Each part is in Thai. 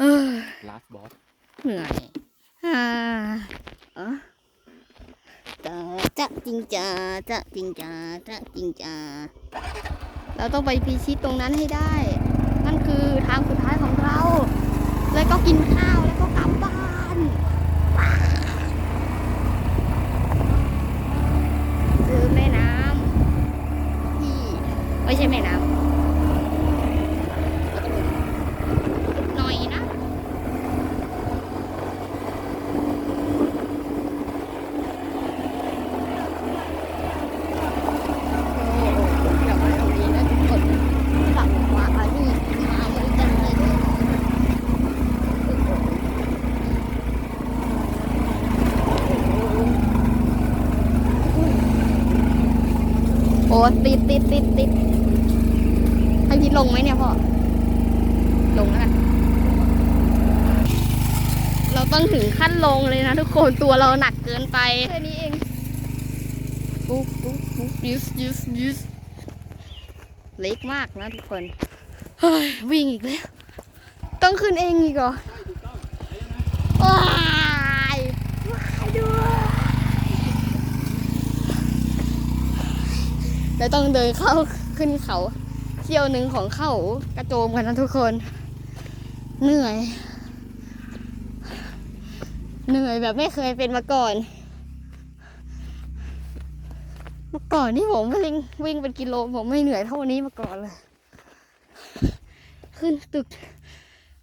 เออ last boss เหนื่อยอ่าเออจะจะจริงจ้าจะจริงจ้าจะจริงจ้าเราต้องไปพิชิตตรงนั้นให้ได้ นั่นคือทางสุดท้ายของเรา แล้วก็กินข้าวแล้วก็กลับบ้านคือแม่น้ำที่ไม่ใช่แม่น้ำแล้วก็ลงหน่อยนะ กลับมาตรงนี้นะทุกคนกลับมาอันนี้มาบริการเลยด้วย โอ้ติดติดติดติดให้พี่ลงไหมเนี่ยพ่อ ลงแล้วกันเราต้องถึงขั้นลงเลยนะทุกคนตัวเราหนักเกินไปแค่นี้เองปุ๊บปุ๊บปุ๊บยูสยูสยูสเล็กมากนะทุกคนเฮ้ยวิ่งอีกแล้ว ต้องขึ้นเองอีกเหรอว้ายว้ายด้วย แล้วต้องเดินเข้าขึ้นเขาเที่ยวหนึ่งของเขากระโจมกันนะทุกคน เหนื่อย เหนื่อยแบบไม่เคยเป็นมาก่อน เมื่อก่อนนี่ผมวิ่งวิ่งเป็นกิโลผมไม่เหนื่อยเท่านี้มาก่อนเลย ขึ้นตึก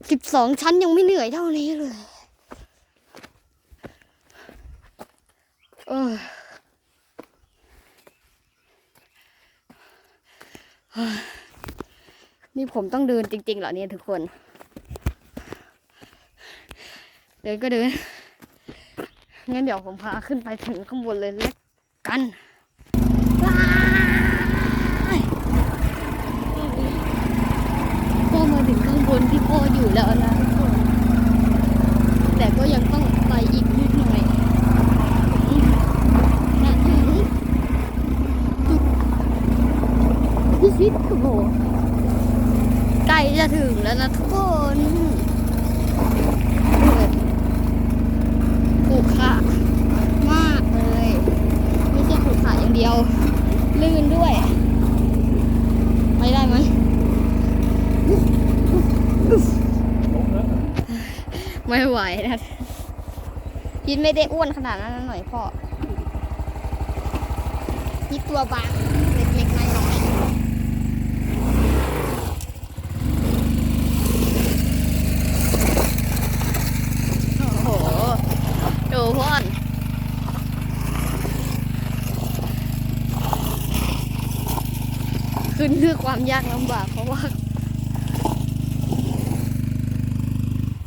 สิบสองชั้นยังไม่เหนื่อยเท่านี้เลย เออเฮ้ย นี่ผมต้องเดินจริง ๆ เหรอเนี่ยทุกคน เดินก็เดินงั้นเดี๋ยวผมพาขึ้นไปถึงข้างบนเลยแล้วกัน ว้ายพ่อมาถึงข้างบนที่พ่ออยู่แล้วนะทุกคนแต่ก็ยังต้องไปอีกนิดหน่อยนะถึง จุดพิชิตโอ้โหใกล้จะถึงแล้วนะทุกคนถูกค่ะมากเลย ไม่ใช่ถูขาอย่างเดียว ลื่นด้วยไปได้ไหมไม่ไหวนะยินไม่ได้อ้วนขนาดนั้นหน่อยพ่อยิดตัวบางเล็กๆน้อยๆโอ้โห ดูพ่อน ขึ้นด้วยความยากลำบากเพราะว่า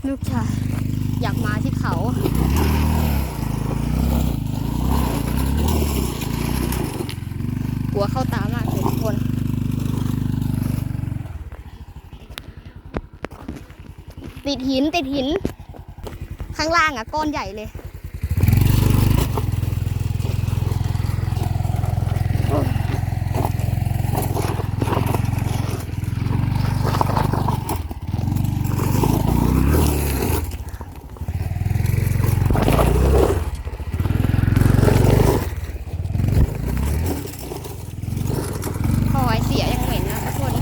ลูกชายอยากมาที่เขาหัวเข้าตามากเลยทุกคนติดหินติดหิน ข้างล่างอะ ก้อนใหญ่เลย พอไอเสียยังเหม็นนะทุกคน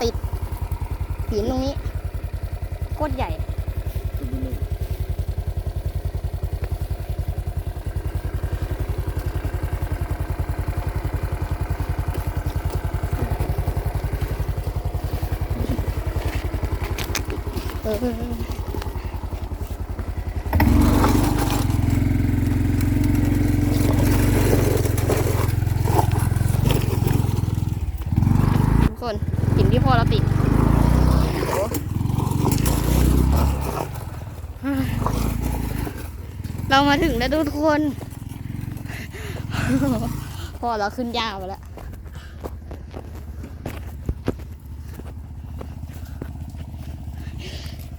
ติด หินตรงนี้โคตรใหญ่ เออคนหินที่พ่อเราติดโอ้ เรามาถึงแล้วทุกคนพ่อเราขึ้นยาวไปแล้ว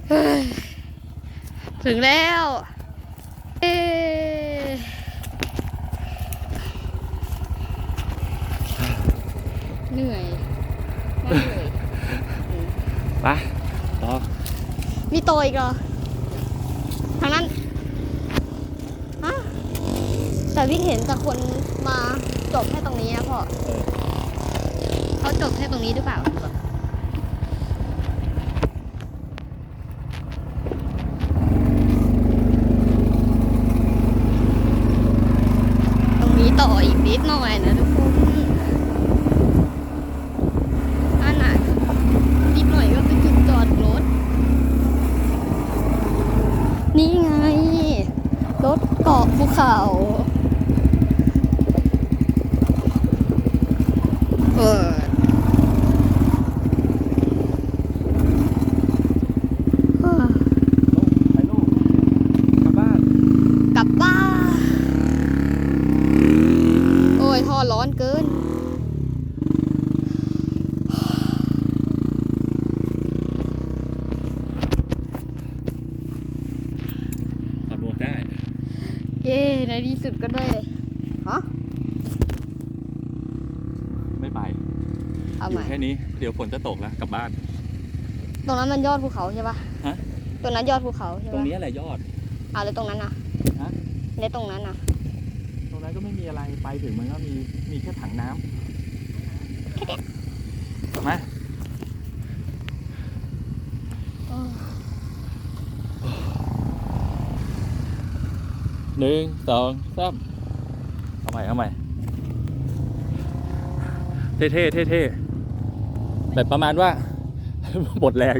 เฮ้ยถึงแล้วเอ๊ะเหนื่อยมากเลยไปต่อมีโตอีกเหรอทางนั้นฮะแต่พี่เห็นแต่คนมาจบแค่ตรงนี้นะพ่อเออเขาจบแค่ตรงนี้หรือเปล่าตรงนี้ต่ออีกนิดหน่อยนะทุกคนอันน่ะนิดหน่อยก็เป็นจุดจอดรถ นี่ไง รถเกาะภูเขา เออ ไปลูกกลับบ้าน กลับบ้าน โอ้ยท่อร้อนเกิน ถอดหมวกได้ เย้ในที่สุดก็ได้ฮะไม่ไปเอาอใหยู่ม่แค่นี้เดี๋ยวฝนจะตกแล้วกลับบ้าน ตรงนั้นมันยอดภูเขาใช่ปะฮะ ตรงนั้นยอดภูเขาใช่ตรงปะนี้แหละยอดอ่าแล้วตรงนั้นน่ะฮะ แล้วตรงนั้นน่ะตรงนั้นก็ไม่มีอะไรไปถึงมันก็มีมีแค่ถังน้ำมา หนึ่งสองสามเอาใหม่เอาใหม่เท่ๆเท่ๆแบบประมาณว่า หมดแรง